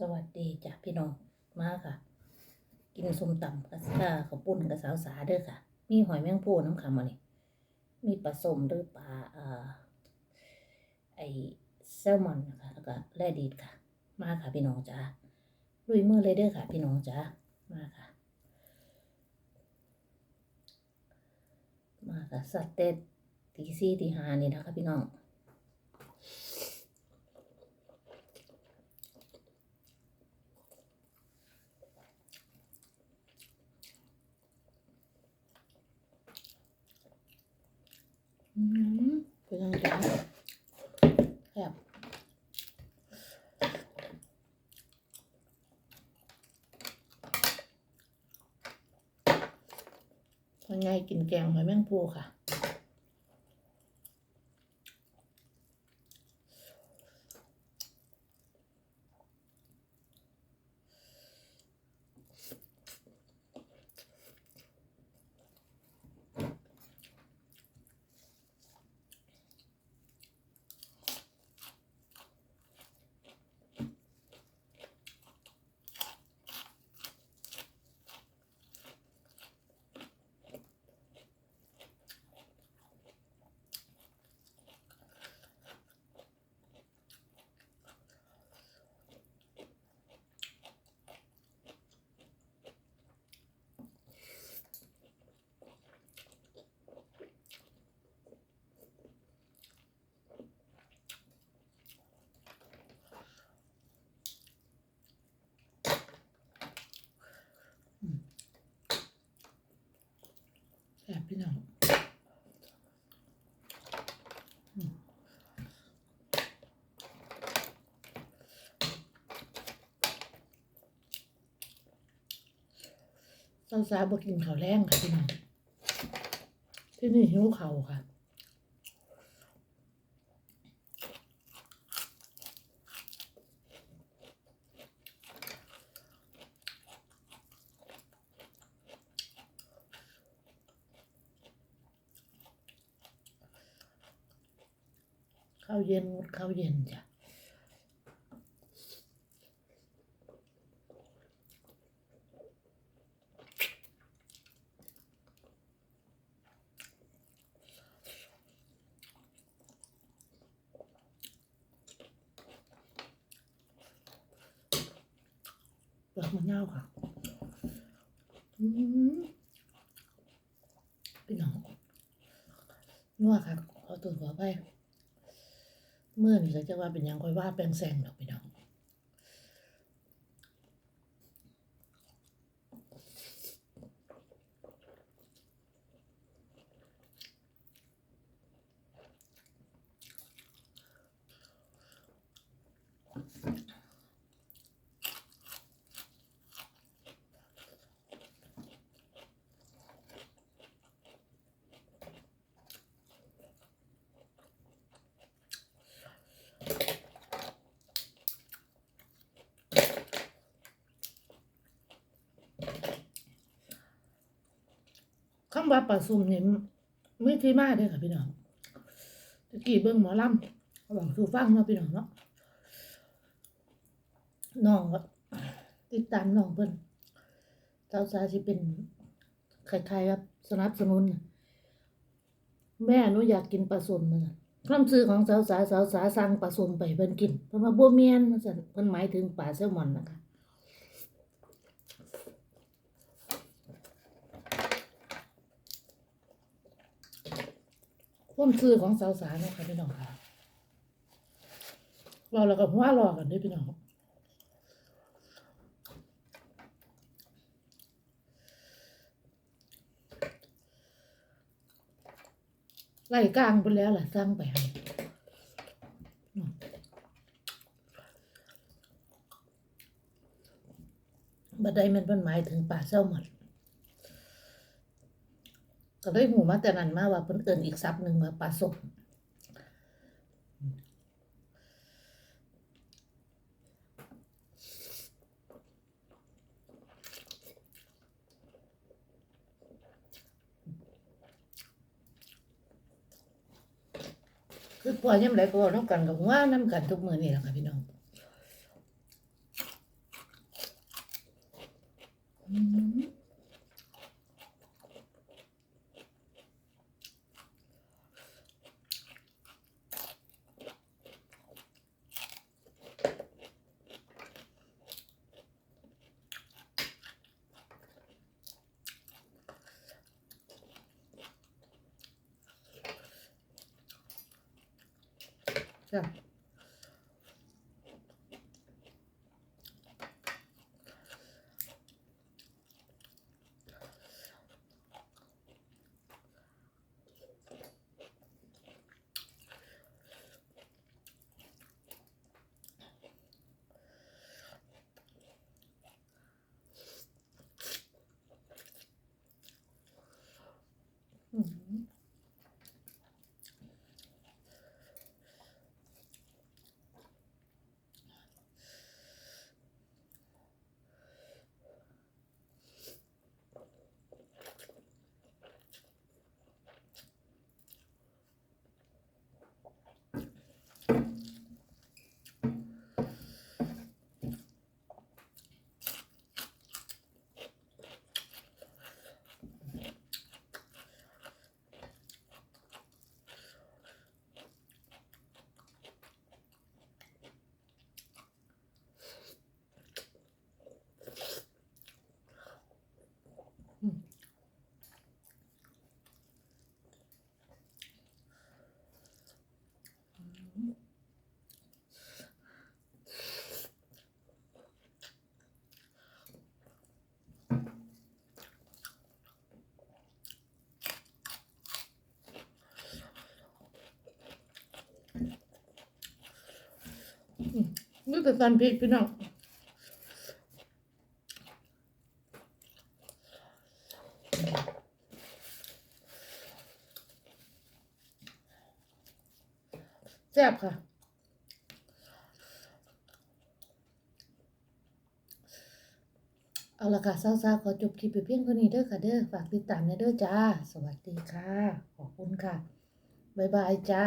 สวัสดีจ้ะพี่น้องมาค่ะ กินส้มตำกับข้าข้าวปุ้นกับสาวสาเด้อค่ะ มีหอยแมงภู่น้ำขำมานี่มีปลาส้มหรือปลาเอ่อไอแซลมอนนะคะแล้วก็แร่ดีดค่ะ มาค่ะพี่น้องจ้าลุยมือเลยเด้อค่ะ พี่น้องจ้ามาค่ะ มาค่ะสัตว์เต็ดตีสี่ตีห้านี่นะคะพี่น้อง อื มเป็นยังไงจ๊ะแซ่บยังไงกินแกงหอยแมงภูค่ะ แซ่บพี่น้องอืม สาวสาบกินข้าวแรงค่ะพี่น้องที่นี่หิวเข้าค่ะข้าวเย็นงดข้าวเย็นจ้ะ เปลือกมันเน่าวค่ะพี่น้องนัวค่ะเอตัวหัวไป เมื่อนี่จะว่าเป็นยังค่อยว่าแปลงแซงดอกพี่น้องำว่าปลาซุ่มนี่ไม่ที่มาเด้ค่ะพี่น้องตะกี้เบิ่งหมอลำเขาบอกสู่ฟังเนาะพี่น้องเนาะน้องก็ติดตามน้องเพิ่นเจ้าสาวสิเป็นคล้ายๆกับสนับสนุนแม่หนูอยากกินปลาส้มมันคำซื้อของสาวสาวสาวสาวสั่งปลาส้มไปเพิ่นกินเพิ่นว่าบ่แม่นมันเพิ่นหมายถึงปลาแซลมอนนะคะ ความซื่อของสาวสาวนะคะพี่น้องค่ะเราแล้วก็หัว่ารอกันด้วยพี่น้องไล่กลางไปแล้วล่ะสร้างไปให้บัดใดมันเป็นหมายถึงป่าเจ้าหมด ก็เลยหูมาแต่นั้นมาว่าเพิ่นเอิ้นอีกซับหนึ่งว่าปลาสมคือพอยังไดก็เว้านํกันกับว่านํกันทุกมือนี่แหละค่ะพี่น้อง จ้ะอืม นี่แต่สันพริกพี่น้องแซ่บค่ะเอาละค่ะสาวๆขอจบคลิปไปเพียงเท่านี้เด้อค่ะเด้อฝากติดตามนะเด้อจ้า สวัสดีค่ะ ขอบคุณค่ะ บ๊ายบายจ้า